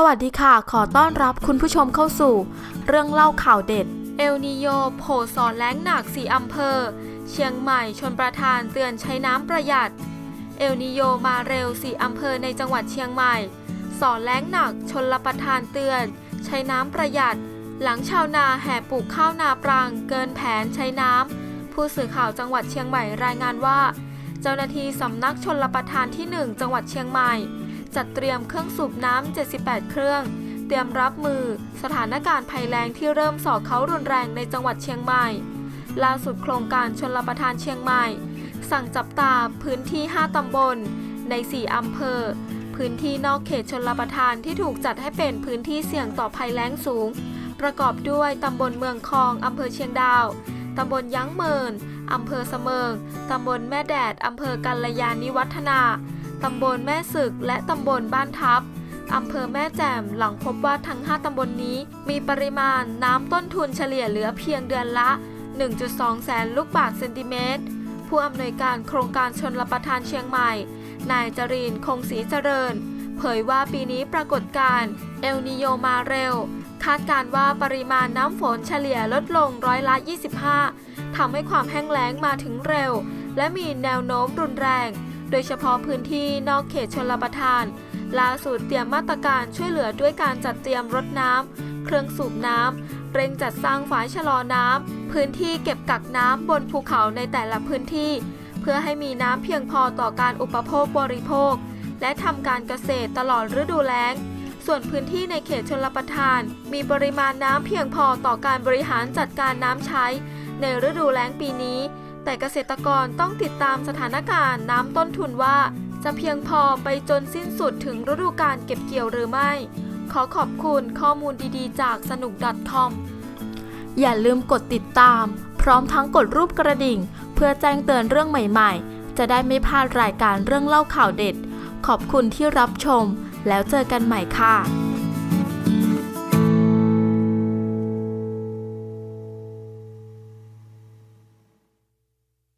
สวัสดีค่ะ ขอต้อนรับคุณผู้ชมเข้าสู่ เรื่องเล่าข่าวเด็ด เอลนิโยโผสอนแล้งหนักสีอำเภอ เชียงใหม่ชนประทานเตือนใช้น้ำประหยัด เอลนิโยมาเร็วสีอำเภอในจังหวัดเชียงใหม่ สอนแล้งหนักชนรประทานเตือน ใช้น้ำประหยัด หลังชาวนาแห่ปลูกข้าวนาปรัง เกินแผนใช้น้ำผู้สื่อข่าวจังหวัดเชียงใหม่รายงานว่า เจ้าหน้าที่สำนักชนรประทานที่ 1 จังหวัดเชียงใหม่ จัดเตรียมเครื่องสูบน้ำ 78 เครื่อง เตรียมรับมือ สถานการณ์ภัยแล้งที่เริ่มส่อเขารุนแรงในจังหวัดเชียงใหม่ ล่าสุดโครงการชนรประทานเชียงใหม่ สั่งจับตาพื้นที่ 5 ตำบล ใน 4 อำเภอ พื้นที่นอกเขตชนรประทานที่ถูกจัดให้เป็นพื้นที่เสี่ยงต่อภัยแล้งสูง ประกอบด้วยตำบลเมืองคองอำเภอเชียงดาวตำบลยั้งเมิน อำเภอเสมิง ตำบลแม่แดด อำเภอกัลยาณิวัฒนา ตำบลแม่สึก และตำบลบ้านทับอำเภอแม่แจ่มหลังพบว่าทั้ง 5 ตำบลนนี้ มีปริมาณน้ำต้นทุนเฉลี่ยเหลือเพียงเดือนละ 1.2 แสนลูกบาศก์เซนติเมตร ผู้อำนวยการโครงการชนรับประทานเชียงใหม่ นายจรินคงศรีเจริญ เผยว่าปีนี้ปรากฏการณ์เอลนิโยมาเร็ว คาดการณ์ว่าปริมาณน้ำฝนเฉลี่ยลดลงร้อยละ 25ทำให้ความแห้งแล้งมาถึงเร็ว และมีแนวโน้มรุนแรง โดยเฉพาะพื้นที่นอกเขตชนประทานล่าสุดเตรียมมาตรการช่วยเหลือด้วยการจัดเตรียมรถน้ำ เครื่องสูบน้ำ เร่งจัดสร้างฝายชะลอน้ำ พื้นที่เก็บกักน้ำบนภูเขาในแต่ละพื้นที่ เพื่อให้มีน้ำเพียงพอต่อการอุปโภคบริโภค และทำการเกษตรตลอดฤดูแล้ง ส่วนพื้นที่ในเขตชนประทาน มีปริมาณน้ำเพียงพอต่อการบริหารจัดการน้ำใช้ ในฤดูแล้งปีนี้ แต่เกษตรกรต้องติดตามสถานการณ์น้ำต้นทุนว่า จะเพียงพอไปจนสิ้นสุดถึงฤดูการเก็บเกี่ยวหรือไม่ ขอขอบคุณข้อมูลดีๆ จากสนุก .com อย่าลืมกดติดตาม พร้อมทั้งกดรูปกระดิ่ง เพื่อแจ้งเตือนเรื่องใหม่ๆ จะได้ไม่พลาดรายการเรื่องเล่าข่าวเด็ด ขอบคุณที่รับชม แล้วเจอกันใหม่ค่ะ